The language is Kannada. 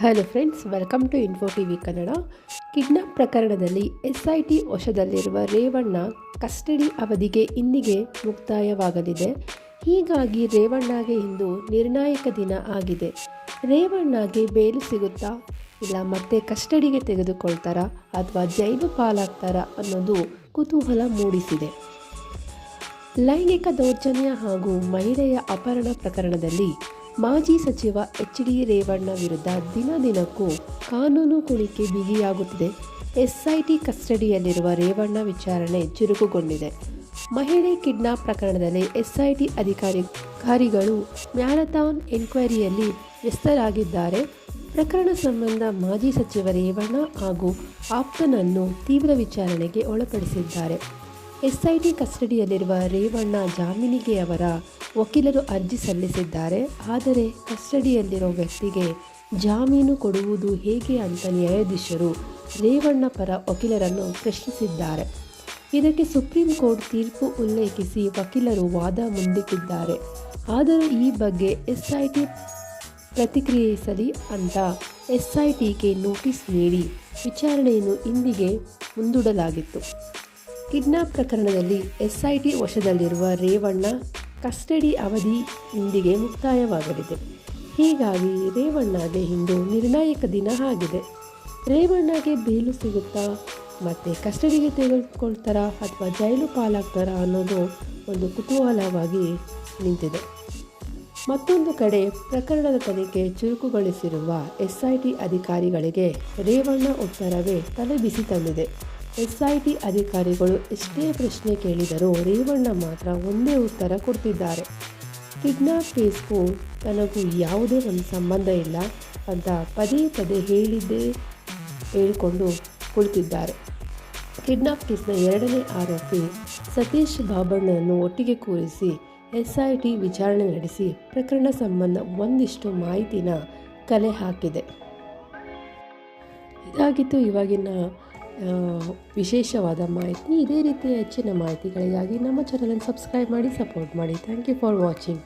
Hello friends welcome to info T V Kannada kidnap ಪ್ರಕರಣದಲ್ಲಿ ಎಸ್ಐಟಿ ವಶದಲ್ಲಿರುವ ರೇವಣ್ಣ ಕಸ್ಟಡಿ ಅವಧಿಗೆ ಇಂದಿಗೆ ಮುಕ್ತಾಯವಾಗಲಿದೆ. ಹೀಗಾಗಿ ರೇವಣ್ಣಗೆ ಇಂದು ನಿರ್ಣಾಯಕ ದಿನ ಆಗಿದೆ. ರೇವಣ್ಣಗೆ ಬೇಲು ಸಿಗುತ್ತಾ ಇಲ್ಲ ಮತ್ತೆ ಕಸ್ಟಡಿಗೆ ತೆಗೆದುಕೊಳ್ತಾರಾ ಅಥವಾ ಜೈಲು ಪಾಲಾಗ್ತಾರಾ ಅನ್ನೋದು ಕುತೂಹಲ ಮೂಡಿಸಿದೆ. ಲೈಂಗಿಕ ದೌರ್ಜನ್ಯ ಹಾಗೂ ಮಹಿಳೆಯ ಅಪಹರಣ ಪ್ರಕರಣದಲ್ಲಿ ಮಾಜಿ ಸಚಿವ ಎಚ್ ಡಿ ರೇವಣ್ಣ ವಿರುದ್ಧ ದಿನ ದಿನಕ್ಕೂ ಕಾನೂನು ಕುಣಿಕೆ ಬಿಗಿಯಾಗುತ್ತಿದೆ. ಎಸ್ಐಟಿ ಕಸ್ಟಡಿಯಲ್ಲಿರುವ ರೇವಣ್ಣ ವಿಚಾರಣೆ ಚುರುಕುಗೊಂಡಿದೆ. ಮಹಿಳೆ ಕಿಡ್ನಾಪ್ ಪ್ರಕರಣದಲ್ಲಿ ಎಸ್ಐಟಿ ಅಧಿಕಾರಿ ಅಧಿಕಾರಿಗಳು ಮ್ಯಾರಥಾನ್ ಎನ್ಕ್ವೈರಿಯಲ್ಲಿ ವ್ಯಸ್ತರಾಗಿದ್ದಾರೆ. ಪ್ರಕರಣ ಸಂಬಂಧ ಮಾಜಿ ಸಚಿವ ರೇವಣ್ಣ ಹಾಗೂ ಆಪ್ತನನ್ನು ತೀವ್ರ ವಿಚಾರಣೆಗೆ ಒಳಪಡಿಸಿದ್ದಾರೆ. ಎಸ್ಐಟಿ ಕಸ್ಟಡಿಯಲ್ಲಿರುವ ರೇವಣ್ಣ ಜಾಮೀನಿಗೆ ಅವರ ವಕೀಲರು ಅರ್ಜಿ ಸಲ್ಲಿಸಿದ್ದಾರೆ. ಆದರೆ ಕಸ್ಟಡಿಯಲ್ಲಿರೋ ವ್ಯಕ್ತಿಗೆ ಜಾಮೀನು ಕೊಡುವುದು ಹೇಗೆ ಅಂತ ನ್ಯಾಯಾಧೀಶರು ರೇವಣ್ಣ ಪರ ವಕೀಲರನ್ನು ಪ್ರಶ್ನಿಸಿದ್ದಾರೆ. ಇದಕ್ಕೆ ಸುಪ್ರೀಂ ಕೋರ್ಟ್ ತೀರ್ಪು ಉಲ್ಲೇಖಿಸಿ ವಕೀಲರು ವಾದ ಮುಂದಿಟ್ಟಿದ್ದಾರೆ. ಆದರೂ ಈ ಬಗ್ಗೆ ಎಸ್ಐಟಿ ಪ್ರತಿಕ್ರಿಯಿಸಲಿ ಅಂತ ಎಸ್ಐಟಿಗೆ ನೋಟಿಸ್ ನೀಡಿ ವಿಚಾರಣೆಯನ್ನು ಇಂದಿಗೆ ಮುಂದೂಡಲಾಗಿತ್ತು. ಕಿಡ್ನಾಪ್ ಪ್ರಕರಣದಲ್ಲಿ ಎಸ್ಐಟಿ ವಶದಲ್ಲಿರುವ ರೇವಣ್ಣ ಕಸ್ಟಡಿ ಅವಧಿ ಇಂದಿಗೆ ಮುಕ್ತಾಯವಾಗಲಿದೆ. ಹೀಗಾಗಿ ರೇವಣ್ಣಗೆ ಇಂದು ನಿರ್ಣಾಯಕ ದಿನ ಆಗಿದೆ. ರೇವಣ್ಣಗೆ ಬೇಲು ಸಿಗುತ್ತಾ, ಮತ್ತು ಕಸ್ಟಡಿಗೆ ತೆಗೆದುಕೊಳ್ತಾರಾ ಅಥವಾ ಜೈಲು ಪಾಲಾಗ್ತಾರಾ ಅನ್ನೋದು ಒಂದು ಕುತೂಹಲವಾಗಿ ನಿಂತಿದೆ. ಮತ್ತೊಂದು ಕಡೆ ಪ್ರಕರಣದ ತನಿಖೆ ಚುರುಕುಗೊಳಿಸಿರುವ ಎಸ್ಐಟಿ ಅಧಿಕಾರಿಗಳಿಗೆ ರೇವಣ್ಣ ಉತ್ತರವೇ ತಲೆ ಬಿಸಿ ತಂದಿದೆ. ಎಸ್ಐಟಿ ಅಧಿಕಾರಿಗಳು ಎಷ್ಟೇ ಪ್ರಶ್ನೆ ಕೇಳಿದರೂ ರೇವಣ್ಣ ಮಾತ್ರ ಒಂದೇ ಉತ್ತರ ಕೊಡ್ತಿದ್ದಾರೆ. ಕಿಡ್ನಾಪ್ ಕೇಸ್ಗೂ ತನಗೂ ಯಾವುದೇ ಒಂದು ಸಂಬಂಧ ಇಲ್ಲ ಅಂತ ಪದೇ ಪದೇ ಹೇಳಿದ್ದೇ ಹೇಳಿಕೊಂಡು ಕುಳಿತಿದ್ದಾರೆ. ಕಿಡ್ನಾಪ್ ಕೇಸ್ನ ಎರಡನೇ ಆರೋಪಿ ಸತೀಶ್ ಬಾಬಣ್ಣನನ್ನು ಒಟ್ಟಿಗೆ ಕೂರಿಸಿ ಎಸ್ಐಟಿ ವಿಚಾರಣೆ ನಡೆಸಿ ಪ್ರಕರಣ ಸಂಬಂಧ ಒಂದಿಷ್ಟು ಮಾಹಿತಿನ ಕಲೆ ಹಾಕಿದೆ. ಇದಾಗಿತ್ತು ಇವಾಗಿನ ವಿಶೇಷವಾದ ಮಾಹಿತಿ ಇದೇ ರೀತಿಯ ಹೆಚ್ಚಿನ ಮಾಹಿತಿಗಳಿಗಾಗಿ ನಮ್ಮ ಚಾನಲನ್ನು ಸಬ್ಸ್ಕ್ರೈಬ್ ಮಾಡಿ ಸಪೋರ್ಟ್ ಮಾಡಿ. Thank you for watching